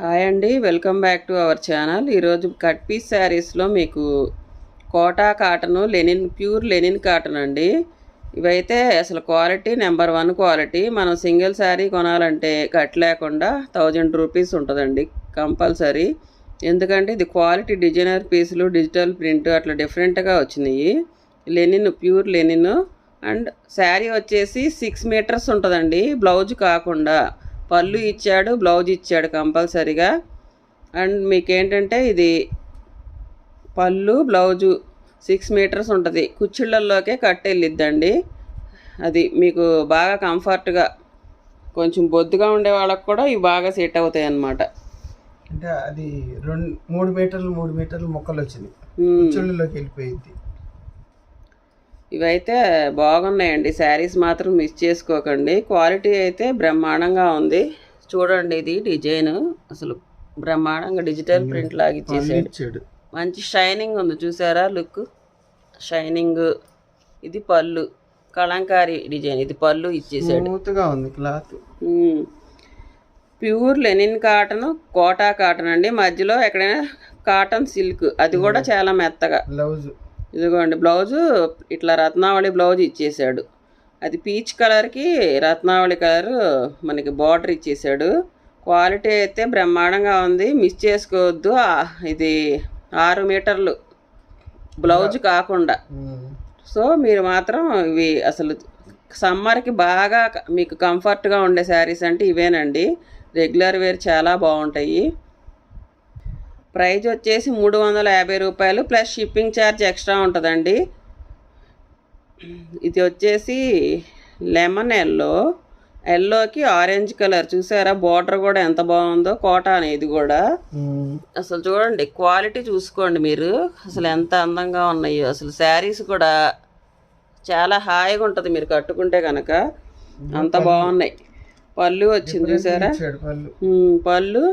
Hi అండి welcome back to our channel. ఈరోజు cut piece శారీస్లో మీకు Kota cotton linen pure linen cotton అండి. ఇవైతే అసలు క్వాలిటీ నెంబర్ వన్ క్వాలిటీ. మనం సింగిల్ శారీ కొనాలంటే కట్ లేకుండా థౌజండ్ రూపీస్ ఉంటుందండి కంపల్సరీ. ఎందుకంటే ఇది క్వాలిటీ డిజైనర్ పీసులు డిజిటల్ ప్రింట్ అట్లా డిఫరెంట్గా వచ్చినాయి. Linen pure linen and sari వచ్చేసి సిక్స్ మీటర్స్ ఉంటుందండి. బ్లౌజ్ కాకుండా పళ్ళు ఇచ్చాడు బ్లౌజ్ ఇచ్చాడు కంపల్సరీగా. అండ్ మీకేంటంటే ఇది పళ్ళు బ్లౌజు సిక్స్ మీటర్స్ ఉంటుంది. కుచ్చిళ్ళల్లోకే కట్ వెళ్ళిద్దండి అది మీకు బాగా కంఫర్ట్గా కొంచెం బొద్దుగా ఉండే వాళ్ళకి కూడా ఇవి బాగా సెట్ అవుతాయి అన్నమాట అంటే అది రెండు మూడు మీటర్లు మూడు మీటర్లు మొక్కలు వచ్చినాయి చుళ్ళలోకి వెళ్ళిపోయింది ఇవైతే బాగున్నాయండి. శారీస్ మాత్రం మిస్ చేసుకోకండి. క్వాలిటీ అయితే బ్రహ్మాండంగా ఉంది. చూడండి ఇది డిజైన్. అసలు బ్రహ్మాండంగా డిజిటల్ ప్రింట్ లాగా ఇచ్చేసాడు. మంచి షైనింగ్ ఉంది. చూసారా లుక్? షైనింగ్. ఇది పళ్ళు. కలంకారీ డిజైన్. ఇది పళ్ళు ఇచ్చేసాడు. ఉంది cloth. Pure linen cotton Kota cotton అండి. మధ్యలో ఎక్కడైనా కాటన్ సిల్క్. అది కూడా చాలా మెత్తగా. బ్లౌజ్. ఇదిగోండి బ్లౌజు ఇట్లా రత్నావళి బ్లౌజ్ ఇచ్చేసాడు. అది పీచ్ కలర్కి రత్నావళి కలర్ మనకి బార్డర్ ఇచ్చేసాడు. క్వాలిటీ అయితే బ్రహ్మాండంగా ఉంది. మిస్ చేసుకోవద్దు. ఇది ఆరు మీటర్లు బ్లౌజ్ కాకుండా. సో మీరు మాత్రం ఇవి అసలు సమ్మర్కి బాగా మీకు కంఫర్ట్గా ఉండే శారీస్ అంటే ఇవేనండి. రెగ్యులర్ వేర్ చాలా బాగుంటాయి. ప్రైజ్ వచ్చేసి మూడు వందల యాభై రూపాయలు ప్లస్ షిప్పింగ్ ఛార్జ్ ఎక్స్ట్రా ఉంటుందండి. ఇది వచ్చేసి లెమన్ ఎల్లో. ఎల్లోకి ఆరెంజ్ కలర్. చూసారా? బార్డర్ కూడా ఎంత బాగుందో కోట అనేది కూడా. అసలు చూడండి క్వాలిటీ చూసుకోండి మీరు. అసలు ఎంత అందంగా ఉన్నాయో. అసలు శారీస్ కూడా చాలా హాయిగా ఉంటుంది మీరు కట్టుకుంటే కనుక అంత బాగున్నాయి. పళ్ళు వచ్చింది చూసారా? పళ్ళు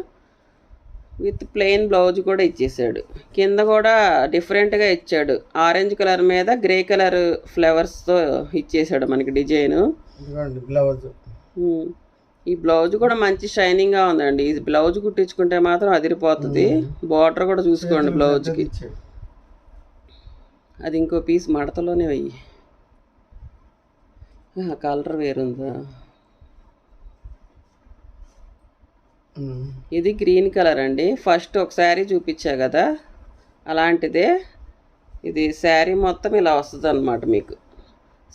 విత్ ప్లెయిన్ బ్లౌజ్ కూడా ఇచ్చేసాడు. కింద కూడా డిఫరెంట్గా ఇచ్చాడు. ఆరెంజ్ కలర్ మీద గ్రే కలర్ ఫ్లవర్స్తో ఇచ్చేసాడు మనకి డిజైను. బ్లౌజ్. ఈ బ్లౌజ్ కూడా మంచి షైనింగ్గా ఉందండి. ఈ బ్లౌజ్ కుట్టించుకుంటే మాత్రం అదిరిపోతుంది. బార్డర్ కూడా చూసుకోండి బ్లౌజ్కి. అది ఇంకో పీస్ మడతలోనే వెయ్యి. కలర్ వేరుందా? ఇది గ్రీన్ కలర్ అండి. ఫస్ట్ ఒక శారీ చూపించా కదా. అలాంటిదే ఇది శారీ మొత్తం ఇలా వస్తుంది అనమాట మీకు.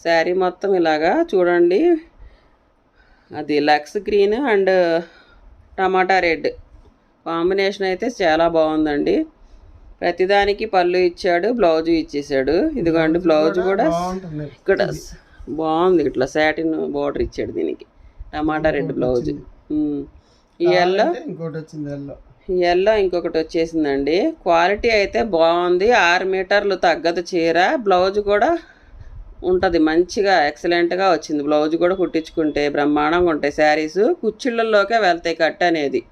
శారీ మొత్తం ఇలాగా చూడండి. అది lux green and tomato red. Combination అయితే చాలా బాగుందండి. ప్రతిదానికి పళ్ళు ఇచ్చాడు బ్లౌజ్ ఇచ్చేసాడు. ఇదిగోండి బ్లౌజ్ కూడా ఇక్కడ బాగుంది. ఇట్లా సాటిన్ బార్డర్ ఇచ్చాడు దీనికి. Tomato red blouse. ఈ ఎల్లో? ఇంకోటి వచ్చింది ఎల్లో. ఈ ఎల్లో ఇంకొకటి వచ్చేసిందండి. క్వాలిటీ అయితే బాగుంది. ఆరు మీటర్లు తగ్గదు చీర. బ్లౌజ్ కూడా ఉంటుంది. మంచిగా ఎక్సలెంట్గా వచ్చింది. బ్లౌజ్ కూడా కుట్టించుకుంటే బ్రహ్మాండంగా ఉంటాయి శారీస్. కుచ్చిళ్ళల్లోకే వెళ్తాయి కట్ అనేది.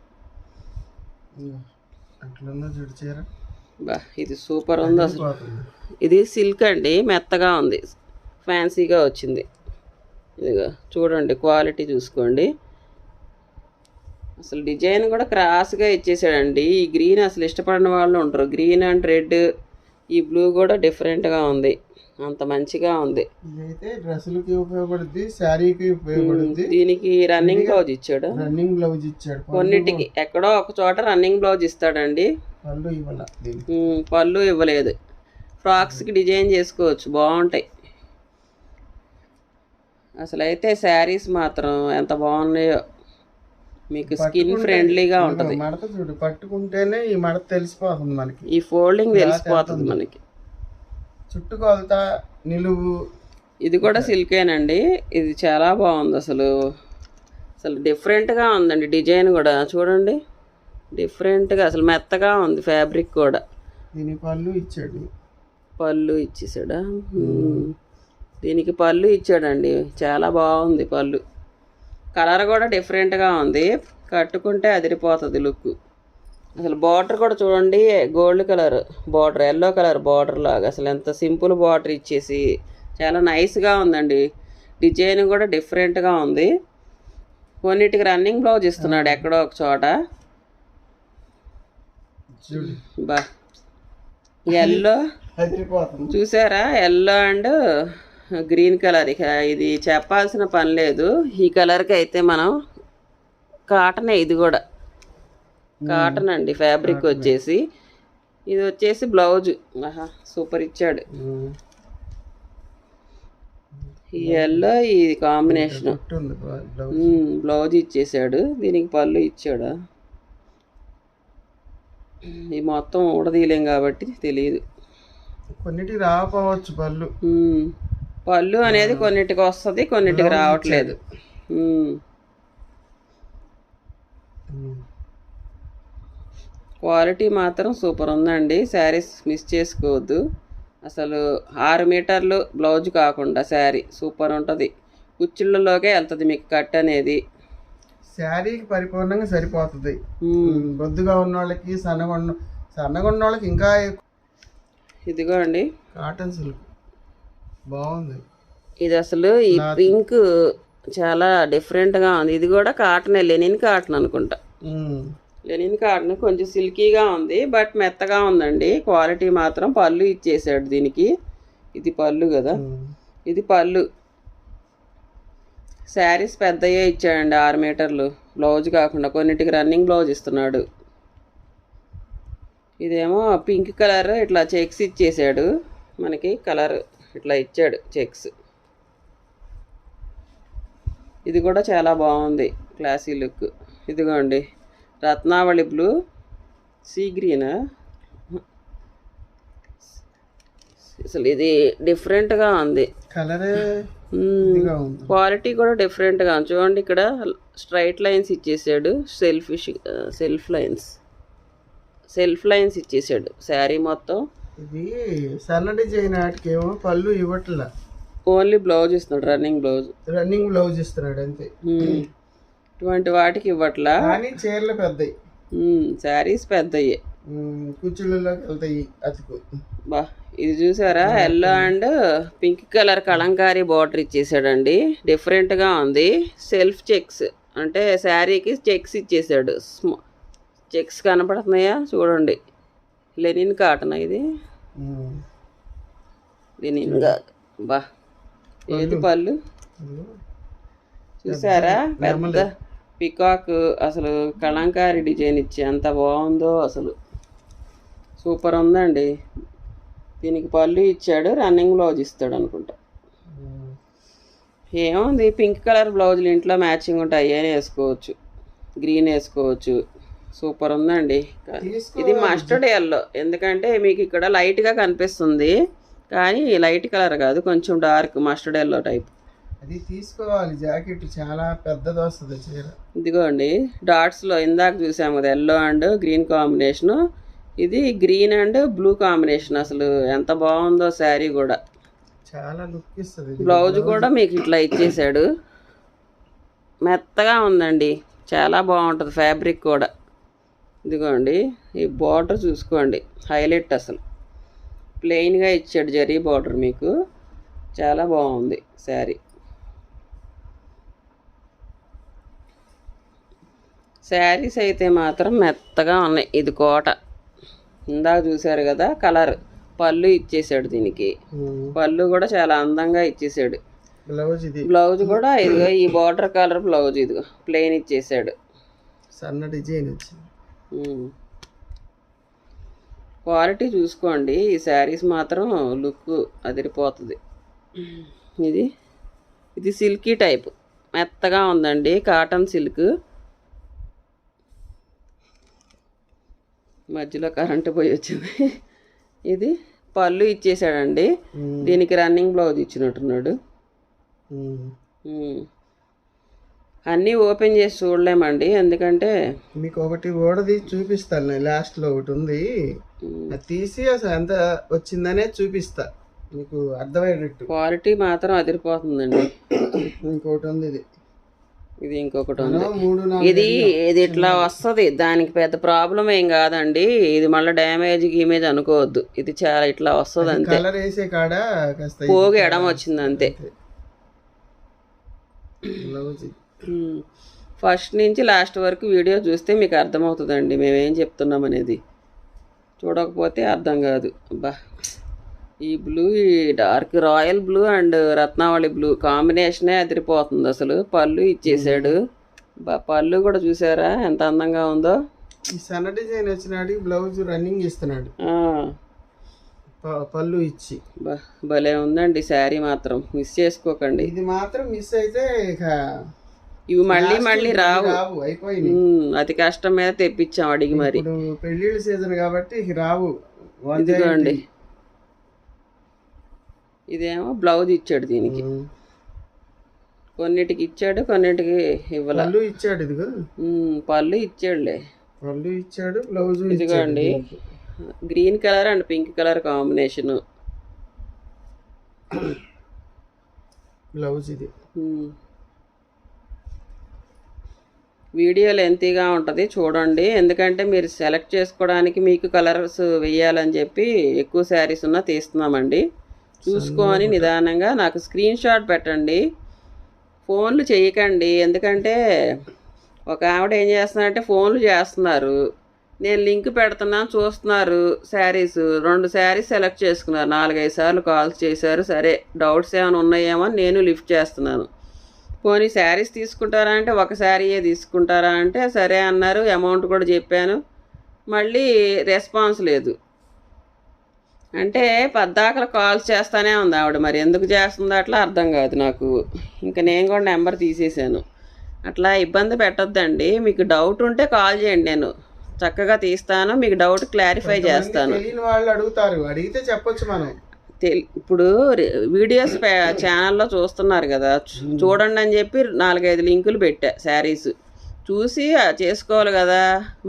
బా ఇది సూపర్ ఉంది అసలు. ఇది సిల్క్ అండి. మెత్తగా ఉంది. ఫ్యాన్సీగా వచ్చింది. ఇదిగో చూడండి క్వాలిటీ చూసుకోండి. అసలు డిజైన్ కూడా క్రాస్గా ఇచ్చేసాడండి. ఈ గ్రీన్ అసలు ఇష్టపడిన వాళ్ళు ఉంటారు గ్రీన్ అండ్ రెడ్ ఈ బ్లూ కూడా డిఫరెంట్గా ఉంది. అంత మంచిగా ఉంది. ఇదైతే డ్రెస్సులకి ఉపయోగపడుద్ది శారీకి ఉపయోగపడుద్ది. దీనికి రన్నింగ్ బ్లౌజ్ ఇచ్చాడు. రన్నింగ్ బ్లౌజ్ ఇచ్చాడు. కొన్నిటికి ఎక్కడో ఒక చోట రన్నింగ్ బ్లౌజ్ ఇస్తాడండి. పళ్ళు ఇవ్వాల దీనికి. ఉమ్, పళ్ళు ఇవ్వలేదు. ఫ్రాక్స్కి డిజైన్ చేసుకోవచ్చు. బాగుంటాయి. అసలు అయితే శారీస్ మాత్రం ఎంత బాగున్నాయో. మీకు స్కిన్ ఫ్రెండ్లీగా ఉంటుంది. మడత చూడు పట్టుకుంటేనే ఈ మడత తెలిసిపోతుంది మనకి. ఈ ఫోల్డింగ్ తెలిసిపోతుంది మనకి. చుట్టు కొలత నిలువు. ఇది కూడా సిల్కేనండి. ఇది చాలా బాగుంది అసలు. అసలు డిఫరెంట్గా ఉందండి డిజైన్ కూడా. చూడండి. డిఫరెంట్గా అసలు మెత్తగా ఉంది ఫ్యాబ్రిక్ కూడా. దీని పళ్ళు ఇచ్చాడు. పళ్ళు ఇచ్చేసాడా. దీనికి పళ్ళు ఇచ్చాడండి. చాలా బాగుంది పళ్ళు. కలర్ కూడా డిఫరెంట్గా ఉంది. కట్టుకుంటే అదిరిపోతుంది లుక్ అసలు బార్డర్ కూడా చూడండి gold colour border yellow colour border లాగా. అసలు ఎంత సింపుల్ బార్డర్ ఇచ్చేసి చాలా నైస్గా ఉందండి. డిజైన్ కూడా డిఫరెంట్గా ఉంది. కొన్నిటికి రన్నింగ్ బ్లౌజ్ ఇస్తున్నాడు ఎక్కడో ఒక చోట. బా. ఎల్లో చూసారా? Yellow and green colour. ఇక ఇది చెప్పాల్సిన పని లేదు. ఈ కలర్కి అయితే మనం కాటనే ఇది కూడా. కాటన్ అండి ఫ్యాబ్రిక్ వచ్చేసి. ఇది వచ్చేసి బ్లౌజ్. ఆహా సూపర్ ఇచ్చాడు. ఈ ఎల్లో ఇది కాంబినేషన్ బ్లౌజ్. ఇచ్చేసాడు. దీనికి పళ్ళు ఇచ్చాడా. ఇది మొత్తం ఊడదీయలేం కాబట్టి తెలియదు కొన్నిటికి రాకపోవచ్చు పళ్ళు. పళ్ళు అనేది కొన్నిటికి వస్తుంది కొన్నిటికి రావట్లేదు. క్వాలిటీ మాత్రం సూపర్ ఉందండి. శారీస్ మిస్ చేసుకోవద్దు. అసలు ఆరు మీటర్లు బ్లౌజ్ కాకుండా శారీ సూపర్ ఉంటుంది. కుచ్చిళ్ళలోకే వెళ్తుంది మీకు కట్ అనేది. శారీకి పరిపూర్ణంగా సరిపోతుంది. బొద్దుగా ఉన్న వాళ్ళకి సన్నగా ఉన్న సన్నగా ఉన్న వాళ్ళకి ఇంకా ఇదిగో అండి కాటన్ సిల్క్. బాగుంది. ఇది అసలు ఈ పింక్ చాలా డిఫరెంట్గా ఉంది. ఇది కూడా కాటనే లెనిన్ కాటన్ అనుకుంటా. లెనిన్ కాటన్ కొంచెం సిల్కీగా ఉంది బట్ మెత్తగా ఉందండి. క్వాలిటీ మాత్రం పళ్ళు ఇచ్చేసాడు దీనికి. ఇది పళ్ళు కదా. ఇది పళ్ళు. శారీస్ పెద్దయే ఇచ్చాడండి ఆరు మీటర్లు. బ్లౌజ్ కాకుండా కొన్నిటికి రన్నింగ్ బ్లౌజ్ ఇస్తున్నాడు. ఇదేమో పింక్ కలర్ ఇట్లా చెక్స్ ఇచ్చేసాడు. మనకి కలర్ ఇట్లా ఇచ్చాడు చెక్స్. ఇది కూడా చాలా బాగుంది క్లాసీ లుక్. ఇదిగోండి రత్నావళి బ్లూ సీ గ్రీనా. అసలు ఇది డిఫరెంట్గా ఉంది. క్వాలిటీ కూడా డిఫరెంట్గా ఉంది. చూడండి ఇక్కడ స్ట్రైట్ లైన్స్ ఇచ్చేసాడు self self lines. Self lines ఇచ్చేసాడు శారీ మొత్తం. ఇది సన్న డిజైన్ వాటికేమో పళ్ళు ఇవ్వట్లా. ఓన్లీ బ్లౌజ్ ఇస్తున్నాడు రన్నింగ్ బ్లౌజ్. రన్నింగ్ బ్లౌజ్ ఇస్తున్నాడు అంతే. ఇటువంటి వాటికి ఇవ్వట్లా? కానీ చీరలు పెద్దవి శారీస్ పెద్దయ్యే ఉమ్, కుచ్చుళ్ళలోకి వెళ్తాయి అతుకు. బా ఇది చూసారా? Yellow and pink colour Kalamkari border ఇచ్చేసాడండి. డిఫరెంట్గా ఉంది. సెల్ఫ్ చెక్స్ అంటే శారీకి చెక్స్ ఇచ్చేసాడు. చెక్స్ కనపడుతున్నాయా? చూడండి. లెనిన్ కాటన్ ఇది. లెనిన్ బా. ఏది పళ్ళు. చూసారా? పెద్ద పికాక్ అసలు కలంకారీ డిజైన్ ఇచ్చి ఎంత బాగుందో అసలు. సూపర్ ఉందండి. దీనికి పళ్ళు ఇచ్చాడు రన్నింగ్ బ్లౌజ్ ఇస్తాడు అనుకుంటా. ఏముంది? పింక్ కలర్ బ్లౌజులు ఇంట్లో మ్యాచింగ్ ఉంటాయి అయ్యే వేసుకోవచ్చు. గ్రీన్ వేసుకోవచ్చు. సూపర్ ఉందండి. ఇది మస్టర్డ్ ఎల్లో ఎందుకంటే మీకు ఇక్కడ లైట్గా కనిపిస్తుంది. కానీ లైట్ కలర్ కాదు కొంచెం డార్క్ మస్టర్డ్ ఎల్లో టైప్. అది తీసుకోవాలి. జాకెట్ చాలా పెద్దది వస్తుంది చీర. ఇదిగోండి డాట్స్లో ఇందాక చూసాము కదా ఎల్లో అండ్ గ్రీన్ కాంబినేషను. ఇది గ్రీన్ అండ్ బ్లూ కాంబినేషన్ అసలు. ఎంత బాగుందో శారీ కూడా. చాలా లుక్ ఇస్తుంది. బ్లౌజ్. కూడా మీకు ఇట్లా ఇచ్చేసాడు. మెత్తగా ఉందండి. చాలా బాగుంటుంది ఫ్యాబ్రిక్ కూడా. ఇదిగోండి ఈ బార్డర్ చూసుకోండి హైలైట్ అసలు. ప్లెయిన్గా ఇచ్చాడు జరీ బార్డర్ మీకు. చాలా బాగుంది శారీ. శారీస్ అయితే మాత్రం మెత్తగా ఉన్నాయి ఇది కోట. ఇందాక చూశారు కదా కలర్. పళ్ళు ఇచ్చేసాడు దీనికి. పళ్ళు కూడా చాలా అందంగా ఇచ్చేసాడు. బ్లౌజ్ ఇది. బ్లౌజ్ కూడా ఇదిగో ఈ బార్డర్ కలర్ బ్లౌజ్ ఇదిగో ప్లెయిన్ ఇచ్చేసాడు. సన్న డిజైన్ వచ్చింది. క్వాలిటీ చూసుకోండి. ఈ శారీస్ మాత్రం లుక్ అదిరిపోతుంది. ఇది? ఇది సిల్కీ టైప్. మెత్తగా ఉందండి. Cotton silk. మధ్యలో కరెంటు పోయి వచ్చింది. ఇది పళ్ళు ఇచ్చేసాడండి. దీనికి రన్నింగ్ బ్లౌజ్ ఇచ్చినట్టున్నాడు. అన్నీ ఓపెన్ చేసి చూడలేమండి ఎందుకంటే మీకు ఒకటి ఓడది చూపిస్తాను నేను లాస్ట్లో ఒకటి ఉంది. అది తీసి అసలు ఎంత వచ్చిందనే చూపిస్తా మీకు అర్థమయ్యేటట్టు. క్వాలిటీ మాత్రం అదిరిపోతుందండి. ఇంకోటి ఉంది ఇది. ఇది ఇంకొకటి ఉంది. ఇది ఇది ఇట్లా వస్తుంది దానికి పెద్ద ప్రాబ్లం ఏం కాదండి ఇది మళ్ళీ డ్యామేజ్ గీమేజ్ అనుకోవద్దు ఇది చాలా ఇట్లా వస్తుంది అంతే. కలర్ వేసే కాడ పోగి ఎడమ వచ్చింది అంతే. ఫస్ట్ నుంచి లాస్ట్ వరకు వీడియో చూస్తే మీకు అర్థమవుతుందండి మేమేం చెప్తున్నాం అనేది. చూడకపోతే అర్థం కాదు. అబ్బా. ఈ బ్లూ ఈ dark royal blue and Ratnavali blue కాంబినేషనే అదిరిపోతుంది అసలు. పళ్ళు ఇచ్చేసాడు. బా పళ్ళు కూడా చూసారా? ఎంత అందంగా ఉందో. ఈ సన్న డిజైన్ వచ్చినాడు బ్లౌజ్ రన్నింగ్ ఇస్తున్నాడు పళ్ళు ఇచ్చి. బా భలే ఉందండి శారీ మాత్రం. మిస్ చేసుకోకండి. ఇది మాత్రం మిస్ అయితే ఇక ఇవి మళ్ళీ మళ్ళీ రావు. ఉమ్, అతి కష్టం మీద తెప్పించాం అడిగి మరి. పెళ్ళిళ్ళ సీజన్ కాబట్టి రావు. ఇదిగోండి. giant. ఇదేమో బ్లౌజ్ ఇచ్చాడు దీనికి. కొన్నిటికి ఇచ్చాడు కొన్నిటికి ఇవ్వల. పళ్ళు ఇచ్చాడు ఇదిగో. పళ్ళు ఇచ్చాడులే. పళ్ళు ఇచ్చాడు బ్లౌజ్ ఇదిగోండి. Green colour and pink colour combination. Blouse ఇది. వీడియో లెంతీగా ఉంటుంది చూడండి. ఎందుకంటే మీరు సెలెక్ట్ చేసుకోవడానికి మీకు కలర్స్ వేయాలని చెప్పి ఎక్కువ శారీస్ ఉన్నా తీస్తున్నామండి. చూసుకొని నిదానంగా నాకు స్క్రీన్ షాట్ పెట్టండి. ఫోన్లు చేయకండి. ఎందుకంటే ఒక ఆవిడ ఏం చేస్తున్నారంటే ఫోన్లు చేస్తున్నారు. నేను లింక్ పెడుతున్నాను చూస్తున్నారు శారీస్. రెండు శారీస్ సెలెక్ట్ చేసుకున్నారు. నాలుగైదు సార్లు కాల్స్ చేశారు. సరే డౌట్స్ ఏమైనా ఉన్నాయేమో నేను లిఫ్ట్ చేస్తున్నాను. పోనీ శారీస్ తీసుకుంటారా అంటే ఒక శారీయే తీసుకుంటారా అంటే సరే అన్నారు అమౌంట్ కూడా చెప్పాను. మళ్ళీ రెస్పాన్స్ లేదు. అంటే పద్దాకలు కాల్స్ చేస్తానే ఉంది ఆవిడ మరి. ఎందుకు చేస్తుందో అట్లా అర్థం కాదు నాకు. ఇంకా నేను కూడా నెంబర్ తీసేసాను అట్లా ఇబ్బంది పెట్టొద్దండి. మీకు డౌట్ ఉంటే కాల్ చేయండి నేను. చక్కగా తీస్తాను. మీకు డౌట్ క్లారిఫై చేస్తాను. వాళ్ళు అడుగుతారు. అడిగితే చెప్పొచ్చు మనం. ఇప్పుడు వీడియోస్ ఛానల్లో చూస్తున్నారు కదా. చూడండి అని చెప్పి నాలుగైదు లింకులు పెట్టా శారీస్. చూసి చేసుకోవాలి కదా.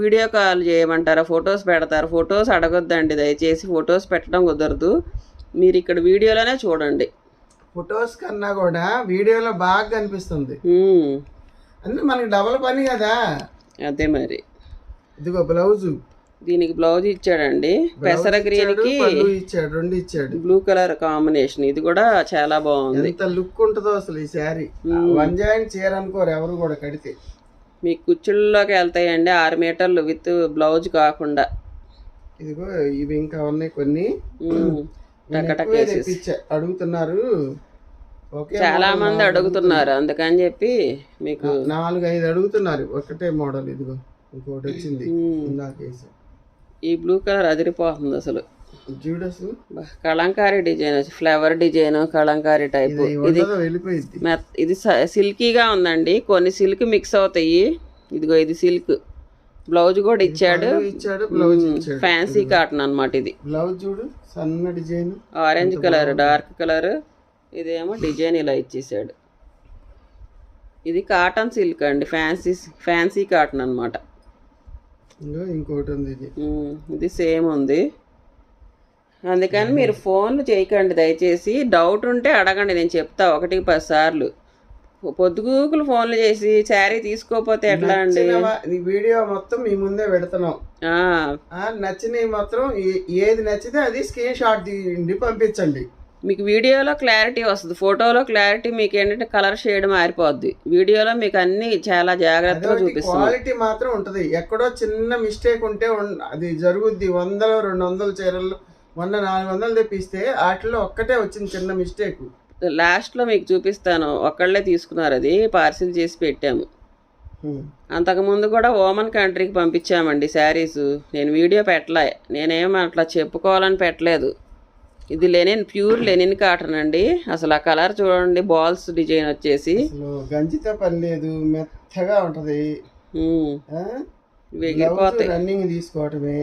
వీడియో కాల్ చేయమంటారా? ఫొటోస్ పెడతారు? ఫొటోస్ అడగొద్దండి దయచేసి ఫొటోస్ పెట్టడం కుదరదు. మీరు ఇక్కడ వీడియోలోనే చూడండి. ఫొటోస్ కన్నా కూడా వీడియోలో బాగా కనిపిస్తుంది. అంటే మనకి డబల్ పని కదా. అదే మరి. ఇదిగో బ్లౌజ్. దీనికి బ్లౌజ్ ఇచ్చాడండి. పెసర గ్రీన్కి పళ్ళు ఇచ్చాడు రెండు ఇచ్చాడు. Blue colour combination. ఇది కూడా చాలా బాగుంది. ఎంత లుక్ ఉంటుందో అసలు ఈ శారీ. వన్ జాయింట్ చీర అనుకోరు ఎవరు కూడా కడితే. మీ కుచ్చుల్లోకి వెళ్తాయండి ఆరు మీటర్లు విత్ బ్లౌజ్ కాకుండా. ఇదిగో ఇవి ఇంకా ఉన్నాయి కొన్ని. అడుగుతున్నారు. చాలా మంది అడుగుతున్నారు. అందుకని చెప్పి మీకు నాలుగు ఐదు అడుగుతున్నారు. ఒకటే మోడల్ ఇదిగో. ఇంకోటి వచ్చింది. ఉమ్, ఇందాక వేసా ఈ బ్లూ కలర్ అదిరిపోతుంది అసలు. కలంకారీ డిజైన్ వచ్చి ఫ్లవర్ డిజైన్ కలంకారీ టైప్ ఇది ఇది సిల్కీగా ఉందండి. కొన్ని సిల్క్ మిక్స్ అవుతాయి. ఇదిగో ఇది సిల్క్ బ్లౌజ్ కూడా ఇచ్చాడు. ఫ్యాన్సీ కాటన్ అన్నమాట ఇది. బ్లౌజ్ చూడు సన్న design. Orange colour dark colour ఇదేమో డిజైన్ ఇలా ఇచ్చేసాడు. ఇది కాటన్ సిల్క్ అండి. ఫ్యాన్సీ ఫ్యాన్సీ కాటన్ అనమాట ఇంకో ఇంకోటి ఉంది ఇది. ఇది సేమ్ ఉంది. అందుకని మీరు ఫోన్లు చేయకండి దయచేసి. డౌట్ ఉంటే అడగండి నేను చెప్తా ఒకటికి పది సార్లు. పొద్దుగూకులు ఫోన్లు చేసి శారీ తీసుకోకపోతే ఎట్లా అండి? ఈ వీడియో మొత్తం మీ ముందే పెడుతున్నాం. నచ్చినవి మాత్రం ఏది నచ్చితే అది స్క్రీన్ షాట్ తీయండి పంపించండి. మీకు వీడియోలో క్లారిటీ వస్తుంది. ఫోటోలో క్లారిటీ మీకు ఏంటంటే కలర్ షేడ్ మారిపోద్ది. వీడియోలో మీకు అన్ని చాలా జాగ్రత్తగా చూపిస్తుంది. క్వాలిటీ మాత్రం ఉంటది. ఎక్కడో చిన్న మిస్టేక్ ఉంటే అది జరుగుద్ది. వందలు రెండు వందల చీరలు మొన్న నాలుగు వందలు తెప్పిస్తే వాటిలో ఒక్కటే వచ్చింది చిన్న మిస్టేక్ లాస్ట్లో మీకు చూపిస్తాను. ఒక్కళ్ళే తీసుకున్నారు అది. పార్సిల్ చేసి పెట్టాము. అంతకుముందు కూడా ఓమన్ కంట్రీకి పంపించామండి శారీస్. నేను వీడియో పెట్టలే. నేనేం అట్లా చెప్పుకోవాలని పెట్టలేదు. ఇది లెనిన్ ప్యూర్ లెనిన్ కాటన్ అండి. అసలు ఆ కలర్ చూడండి బాల్స్ డిజైన్ వచ్చేసి. గంజితో పని లేదు మెత్తగా ఉంటది. రన్నింగ్ తీసుకోవటమే.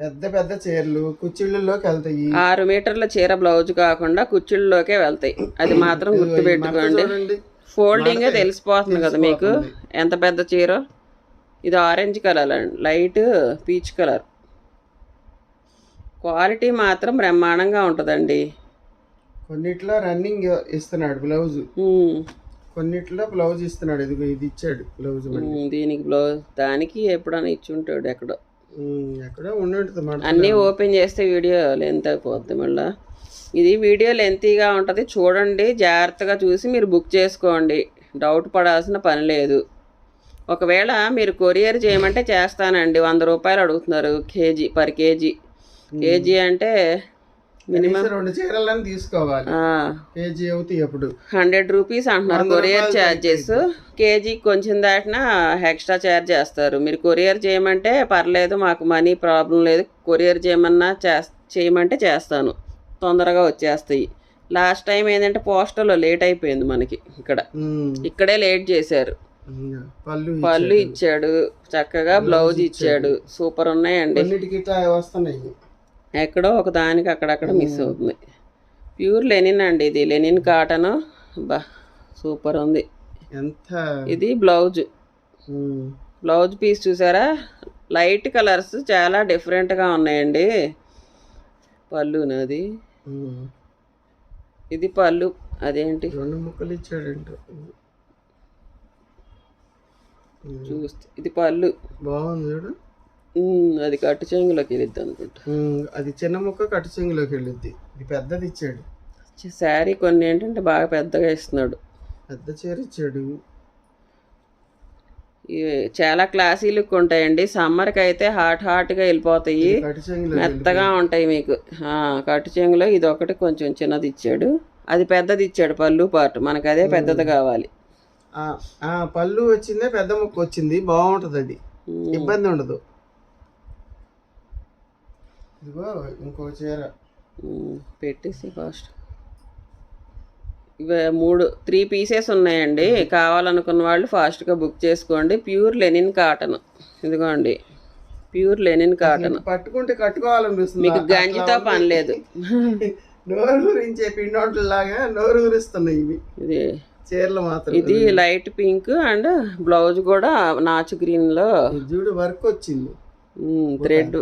పెద్ద పెద్ద చీరలు కుచ్చిళ్ళలోకి వెళ్తాయి. ఆరు మీటర్ల చీర బ్లౌజ్ కాకుండా కుచ్చుళ్ళలోకే వెళ్తాయి. అది మాత్రం గుర్తుపెట్టుకోండి. చూడండి. ఫోల్డింగ్ తెలిసిపోతుంది కదా మీకు? ఎంత పెద్ద చీర? ఇది ఆరెంజ్ కలర్ అండి. Light peach colour. క్వాలిటీ మాత్రం బ్రహ్మాండంగా ఉంటుందండి. కొన్నిట్లో రన్నింగ్ ఇస్తున్నాడు బ్లౌజ్. కొన్నిట్లో బ్లౌజ్ ఇస్తున్నాడు. ఇదిగో ఇది ఇచ్చాడు బ్లౌజ్ దీనికి బ్లౌజ్ దానికి ఎప్పుడైనా ఇచ్చి ఉంటాడు ఎక్కడో. ఎక్కడో మాట అన్నీ ఓపెన్ చేస్తే వీడియో లెంత్ అయిపోద్ది మళ్ళీ. ఇది వీడియో లెంతీగా ఉంటుంది. చూడండి జాగ్రత్తగా చూసి మీరు బుక్ చేసుకోండి. డౌట్ పడాల్సిన పని లేదు. ఒకవేళ మీరు కొరియర్ చేయమంటే చేస్తానండి. వంద రూపాయలు అడుగుతున్నారు కేజీ పర్ కేజీ. కేజీ అంటే మినిమం రెండు చీరలని తీసుకోవాలి. కేజీ అవుతాయి అప్పుడు హండ్రెడ్ రూపీస్ అంటున్నారు కొరియర్ ఛార్జెస్. కేజీ కొంచెం దాటినా ఎక్స్ట్రా ఛార్జ్ చేస్తారు. మీరు కొరియర్ చేయమంటే పర్లేదు మాకు మనీ ప్రాబ్లం లేదు. కొరియర్ చేయమన్నా చేయమంటే చేస్తాను. తొందరగా వచ్చేస్తాయి. లాస్ట్ టైం ఏంటంటే పోస్టర్లో లేట్ అయిపోయింది మనకి ఇక్కడ. ఉమ్. ఇక్కడే లేట్ చేశారు. పళ్ళు పళ్ళు ఇచ్చాడు. చక్కగా బ్లౌజ్ ఇచ్చాడు. సూపర్ ఉన్నాయండి. వస్తున్నాయి. ఎక్కడో ఒక దానికి అక్కడక్కడ మిస్ అవుతుంది. ప్యూర్ లెనిన్ అండి ఇది. లెనిన్ కాటన్ బా సూపర్ ఉంది. ఎంత? ఇది బ్లౌజ్. బ్లౌజ్ పీస్ చూసారా? లైట్ కలర్స్ చాలా డిఫరెంట్గా ఉన్నాయండి. పళ్ళు నాది. ఉమ్. ఇది పళ్ళు. అదేంటి? రెండు ముక్కలు ఇచ్చాడంట. చూస్తే ఇది పళ్ళు. బాగుంది చూడు. అది కట్టు చెంగులోకి వెళ్ళిద్ది అనుకుంటా. అది చిన్న ముక్క కట్టు చెంగులోకి వెళ్ళిద్ది. ఇది పెద్దది ఇచ్చాడు. శారీ కొన్ని ఏంటంటే బాగా పెద్దగా ఇస్తున్నాడు. పెద్ద చీర ఇచ్చాడు. చాలా క్లాసీ లుక్ ఉంటాయండి. సమ్మర్కి అయితే హాట్ హాట్గా వెళ్ళిపోతాయి. మెత్తగా ఉంటాయి మీకు. ఆ, కట్టు చెంగులో ఇది ఒకటి కొంచెం చిన్నది ఇచ్చాడు. అది పెద్దది ఇచ్చాడు పళ్ళు పాటు. మనకు అదే పెద్దది కావాలి. పళ్ళు వచ్చిందే పెద్ద ముక్క వచ్చింది. బాగుంటది అది. ఇబ్బంది ఉండదు. ఇదిగో ఇంకో చీర. పెట్టేసి ఫాస్ట్ ఇవి మూడు త్రీ పీసెస్ ఉన్నాయండి. కావాలనుకున్న వాళ్ళు ఫాస్ట్గా బుక్ చేసుకోండి. ప్యూర్ లెనిన్ కాటన్ ఇదిగోండి. ప్యూర్ లెనిన్ కాటన్ పట్టుకుంటే కట్టుకోవాలనిపిస్తుంది? మీకు గంజితో పని లేదు. నోరు గురించే నోరు గురిస్తున్నాయి ఇవి. ఇది చీరలు మాత్రం ఇది లైట్ పింక్ అండ్ బ్లౌజ్ కూడా నాచు గ్రీన్లో ఇది చూడు వర్క్ వచ్చింది. థ్రెడ్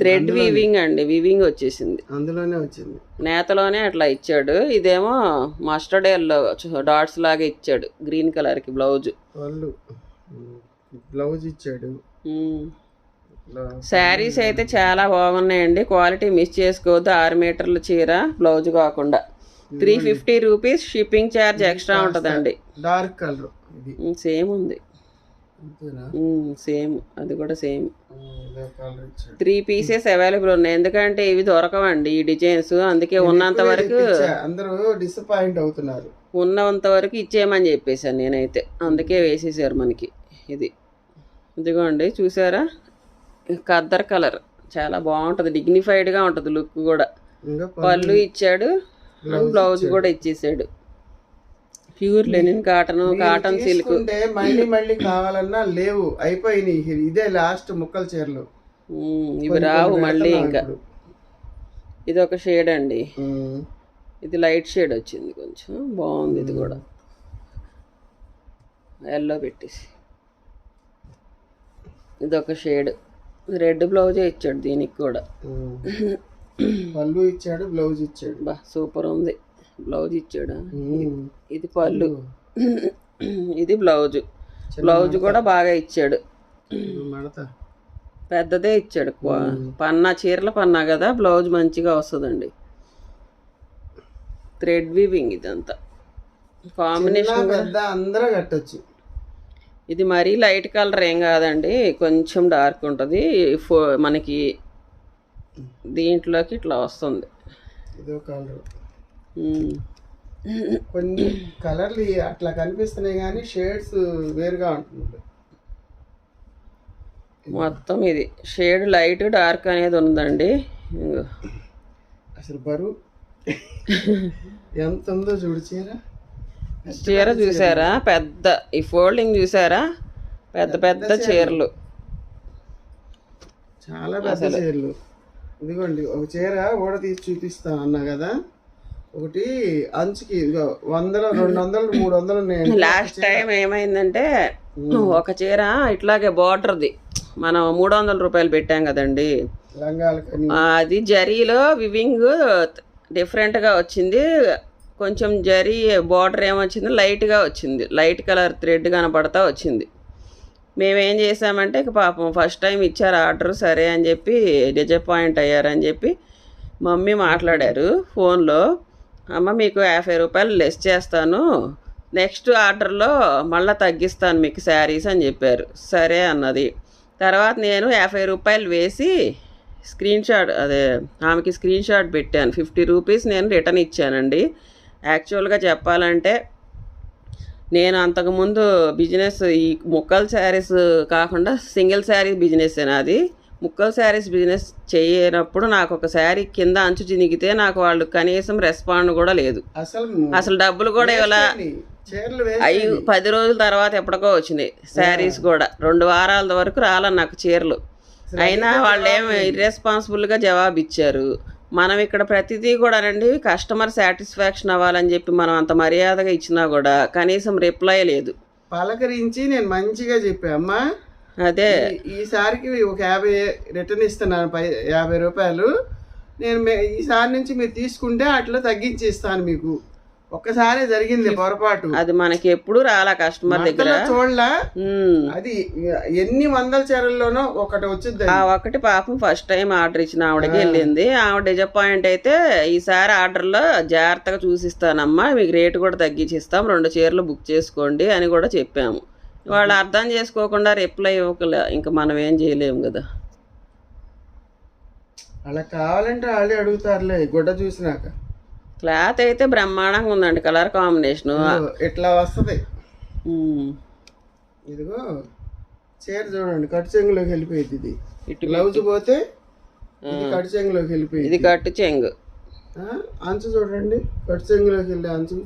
థ్రెడ్ వీవింగ్ అండి వీవింగ్ వచ్చేసింది. అందులోనే వచ్చింది. నేతలోనే అట్లా ఇచ్చాడు. ఇదేమో మస్టర్డ్ ఎల్లో డాట్స్ లాగా ఇచ్చాడు గ్రీన్ కలర్కి బ్లౌజ్ వాళ్ళు బ్లౌజ్ ఇచ్చాడు. శారీస్ అయితే చాలా బాగున్నాయండి. క్వాలిటీ మిస్ చేసుకోవద్దు ఆరు మీటర్ల చీర బ్లౌజ్ కాకుండా. Three fifty rupees shipping charge extra ఉంటుందండి. డార్క్ కలర్ సేమ్ ఉంది. సేమ్. అది కూడా సేమ్. త్రీ పీసెస్ అవైలబుల్ ఉన్నాయి. ఎందుకంటే ఇవి దొరకవండి ఈ డిజైన్స్. అందుకే ఉన్నంత వరకు. అందరూ డిసప్పాయింట్ అవుతున్నారు. ఉన్నంత వరకు ఇచ్చేయమని చెప్పేశాను నేనైతే. అందుకే వేసేసారు మనకి ఇది. ఇదిగోండి చూసారా? కద్దర్ కలర్. చాలా బాగుంటుంది. డిగ్నిఫైడ్గా ఉంటుంది లుక్ కూడా. పళ్ళు ఇచ్చాడు. బ్లౌజ్ కూడా ఇచ్చేసాడు. Pure linen cotton cotton silk. మళ్ళీ మళ్ళీ కావాలన్నా లేవు. అయిపోయినాయి. ఇదే లాస్ట్ ముక్కల చీరలు. ఇవి రావు మళ్ళీ ఇంకా. ఇది ఒక షేడ్ అండి. ఇది లైట్ షేడ్ వచ్చింది కొంచెం. బాగుంది ఇది కూడా. ఎల్లో పెట్టేసి. ఇది ఒక షేడ్ రెడ్ బ్లౌజే ఇచ్చాడు దీనికి కూడా. పళ్ళు ఇచ్చాడు బ్లౌజ్ ఇచ్చాడు. బా సూపర్ ఉంది. బ్లౌజ్ ఇచ్చాడా. ఇది పళ్ళు. ఇది బ్లౌజ్. బ్లౌజ్ కూడా బాగా ఇచ్చాడు. పెద్దదే ఇచ్చాడు. పన్నా చీరల పన్నా కదా బ్లౌజ్ మంచిగా వస్తుందండి. థ్రెడ్ వీవింగ్ ఇదంతా. కాంబినేషన్ అందరూ కట్టొచ్చు. ఇది మరీ లైట్ కలర్ ఏం కాదండి. కొంచెం డార్క్ ఉంటుంది. ఫో మనకి దీంట్లోకి ఇట్లా వస్తుంది. ఇదో కలర్. కొన్ని కలర్లు అట్లా కనిపిస్తున్నాయి కానీ షేడ్స్ వేరుగా ఉంటుంది మొత్తం ఇది. షేడ్ లైట్ డార్క్ అనేది ఉందండి. అసలు బరువు. ఎంత ఉందో చూడు చీర. చీర చూసారా? పెద్ద ఈ ఫోల్డింగ్ చూసారా? పెద్ద పెద్ద చీరలు. చాలా పెద్ద చీరలు. ఇదిగోండి ఒక చీర ఊడ తీసి చూపిస్తాను అన్నా కదా. ఒకటి అంచుకి వందలు రెండు వందలు మూడు వందలు లాస్ట్ టైం ఏమైందంటే ఒక చీర ఇట్లాగే బార్డర్ది. మనం మూడు వందల రూపాయలు పెట్టాం కదండి. అది జరీలో వివింగ్ డిఫరెంట్గా వచ్చింది. కొంచెం జరీ బార్డర్ ఏమొచ్చింది? లైట్గా వచ్చింది. లైట్ కలర్ థ్రెడ్ కనపడతా వచ్చింది. మేమేం చేసామంటే ఇక పాపం ఫస్ట్ టైం ఇచ్చారు ఆర్డర్ సరే అని చెప్పి డిజపాయింట్ అయ్యారని చెప్పి మమ్మీ మాట్లాడారు ఫోన్లో. అమ్మ మీకు యాభై రూపాయలు లెస్ చేస్తాను. నెక్స్ట్ ఆర్డర్లో మళ్ళీ తగ్గిస్తాను మీకు శారీస్ అని చెప్పారు. సరే అన్నది. తర్వాత నేను యాభై రూపాయలు వేసి స్క్రీన్ షాట్ అదే ఆమెకి స్క్రీన్ షాట్ పెట్టాను. ఫిఫ్టీ రూపీస్ నేను రిటర్న్ ఇచ్చానండి. యాక్చువల్గా చెప్పాలంటే నేను అంతకుముందు బిజినెస్ ఈ ముక్కల శారీస్ కాకుండా సింగిల్ శారీ బిజినెస్ అది ముక్కల శారీస్ బిజినెస్ చేయనప్పుడు నాకు ఒక శారీ కింద అంచు చినిగితే నాకు వాళ్ళు కనీసం రెస్పాండ్ కూడా లేదు. అసలు అసలు డబ్బులు కూడా అండి. వేస్ట్ అవి పది రోజుల తర్వాత ఎప్పటికో వచ్చినాయి శారీస్ కూడా. రెండు వారాల వరకు రాల నాకు చీరలు. అయినా వాళ్ళు ఏం ఇర్రెస్పాన్సిబుల్గా జవాబు ఇచ్చారు. మనం ఇక్కడ ప్రతిదీ కూడానండి కస్టమర్ సాటిస్ఫాక్షన్ అవ్వాలని చెప్పి మనం అంత మర్యాదగా ఇచ్చినా కూడా కనీసం రిప్లై లేదు. పలకరించి నేను మంచిగా చెప్పా అమ్మా. అదే. ఈసారికి ఒక యాభై రిటర్న్ ఇస్తున్నాను పై యాభై రూపాయలు. నేను ఈసారి నుంచి మీరు తీసుకుంటే అట్లా తగ్గించి ఇస్తాను మీకు. ఒక్కసారి జరిగింది పొరపాటు. అది మనకి ఎప్పుడు రాలా కస్టమర్ దగ్గర. చూడలా. అది ఎన్ని వందల చీరల్లోనో ఒకటి వచ్చింది ఆ ఒక్కటి పాపం ఫస్ట్ టైం ఆర్డర్ ఇచ్చిన ఆవిడకి వెళ్ళింది. ఆవిడ డిజపాయింట్ అయితే ఈసారి ఆర్డర్లో జాగ్రత్తగా చూసిస్తానమ్మా మీకు రేటు కూడా తగ్గించి ఇస్తాం రెండు చీరలు బుక్ చేసుకోండి అని కూడా చెప్పాము. వాళ్ళు అర్థం చేసుకోకుండా రిప్లై ఇవ్వకలే. ఇంకా మనం ఏం చేయలేము కదా. అలా కావాలంటే వాళ్ళే అడుగుతారులే గుడ్డ చూసినాక. క్లాత్ అయితే బ్రహ్మాండంగా ఉందండి కలర్ కాంబినేషను. ఇట్లా వస్తుంది. ఇదిగో చీర చూడండి కట్టు చెంగులోకి వెళ్ళిపోయింది ఇది. ఇటు బ్లౌజ్ పోతే ఇది కట్టు చెంగులోకి వెళ్ళిపోయింది. ఇది కట్టు చెంగు. అంచు చూడండి కట్టు చెంగులోకి వెళ్ళే అంచు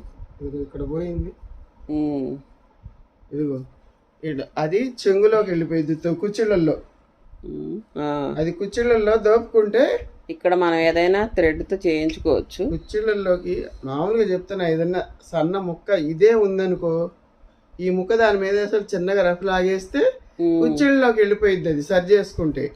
ఇదిగో ఇక్కడ పోయింది. ఇదిగో. అది చెంగులోకి వెళ్ళిపోయింది కుచ్చిళ్ళల్లో. అది కుచ్చిళ్ళల్లో దోపుకుంటే ఇక్కడ మనం ఏదైనా థ్రెడ్తో చేయించుకోవచ్చు. కుచ్చిళ్ళల్లోకి మామూలుగా చెప్తున్నా ఏదన్నా సన్న ముక్క ఇదే ఉందనుకో ఈ ముక్క దాని మీద అసలు చిన్నగా రఫ్ లాగేస్తే. కుచ్చిళ్ళలోకి వెళ్ళిపోయింది అది సరి చేసుకుంటే.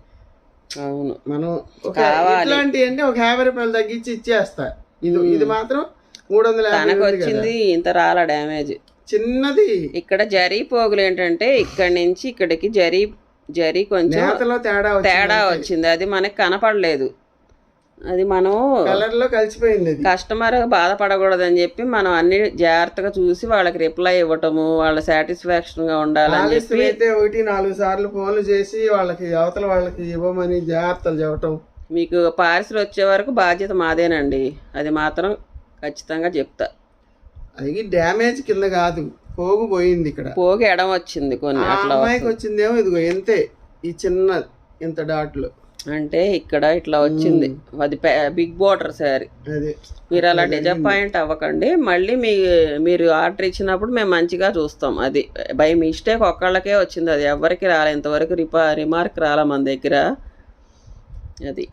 అవును. మనం ఒక. ఇట్లాంటి అంటే ఒక యాభై రూపాయలు తగ్గించి ఇచ్చేస్తా. ఇది ఇది మాత్రం మూడు వందల వచ్చింది ఇంత రాల డ్యామేజ్. చిన్నది. ఇక్కడ జరీ పోగులు ఏంటంటే ఇక్కడ నుంచి ఇక్కడికి జరీ జరీ కొంచెం తేడా తేడా వచ్చింది. అది మనకి కనపడలేదు. అది మనం కలర్లో కలిసిపోయింది కస్టమర్ బాధపడకూడదని చెప్పి మనం అన్ని జాగ్రత్తగా చూసి వాళ్ళకి రిప్లై ఇవ్వటము వాళ్ళ సాటిస్ఫాక్షన్గా ఉండాలని అయితే ఒకటి నాలుగు సార్లు ఫోన్లు చేసి వాళ్ళకి అవతల వాళ్ళకి ఇవ్వమని జాగ్రత్తలు చెప్పటం. మీకు పార్సిల్ వచ్చే వరకు బాధ్యత మాదేనండి. అది మాత్రం ఖచ్చితంగా చెప్తా. అది డ్యామేజ్ కింద కాదు పోగు పోయింది ఇక్కడ. పోగి ఎడం వచ్చింది కొన్ని అమ్మాయికి వచ్చిందేమో ఇదిగో ఎంతే ఈ చిన్న ఇంత డాట్లు అంటే ఇక్కడ ఇట్లా వచ్చింది. అది బిగ్ బోర్డర్ శారీ అదే. మీరు అలా డిజపాయింట్ అవ్వకండి. మళ్ళీ మీ మీరు ఆర్డర్ ఇచ్చినప్పుడు మేము మంచిగా చూస్తాం. అది బై మిస్టేక్ ఒక్కళ్ళకే వచ్చింది. అది ఎవరికి రాలే. ఇంతవరకు రిపా రిమార్క్ రాలే మన దగ్గర. అది.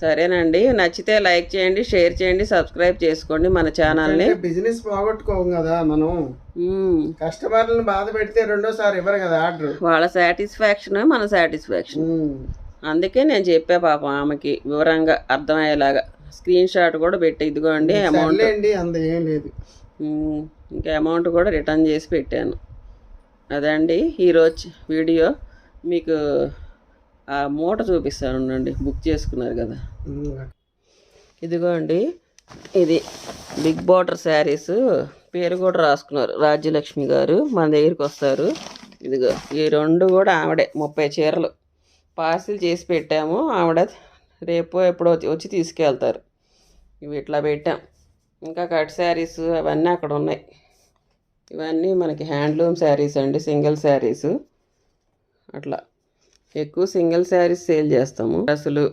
సరేనండి. నచ్చితే లైక్ చేయండి షేర్ చేయండి సబ్స్క్రైబ్ చేసుకోండి మన ఛానల్ని. బిజినెస్ పోగొట్టుకోము కదా మనం కస్టమర్లను బాధ పెడితే రెండోసారి ఇవ్వరు కదా ఆర్డర్. వాళ్ళ సాటిస్ఫాక్షన్ మన సాటిస్ఫాక్షన్. అందుకే నేను చెప్పా పాపం ఆమెకి వివరంగా అర్థమయ్యేలాగా. స్క్రీన్ షాట్ కూడా పెట్టి ఇదిగోండి అమౌంట్. అంత ఏం లేదు. ఇంకా అమౌంట్ కూడా రిటర్న్ చేసి పెట్టాను. అదండి ఈరోజు వీడియో. మీకు ఆ మూట చూపిస్తాను ఉండండి. బుక్ చేసుకున్నారు కదా. ఇదిగో అండి ఇది బిగ్ బార్డర్ శారీస్. పేరు కూడా రాసుకున్నారు. రాజ్యలక్ష్మి గారు మన దగ్గరికి వస్తారు. ఇదిగో ఈ రెండు కూడా ఆవిడే ముప్పై చీరలు. పార్సిల్ చేసి పెట్టాము. ఆవిడ రేపు ఎప్పుడో వచ్చి- వచ్చి తీసుకెళ్తారు. ఇవి ఇట్లా పెట్టాం. ఇంకా కట్ శారీస్ అవన్నీ అక్కడ ఉన్నాయి. ఇవన్నీ మనకి హ్యాండ్లూమ్ శారీస్ అండి సింగిల్ శారీస్. అట్లా. ఎక్కువ సింగిల్ శారీస్ సేల్ చేస్తాము. డ్రెస్సులు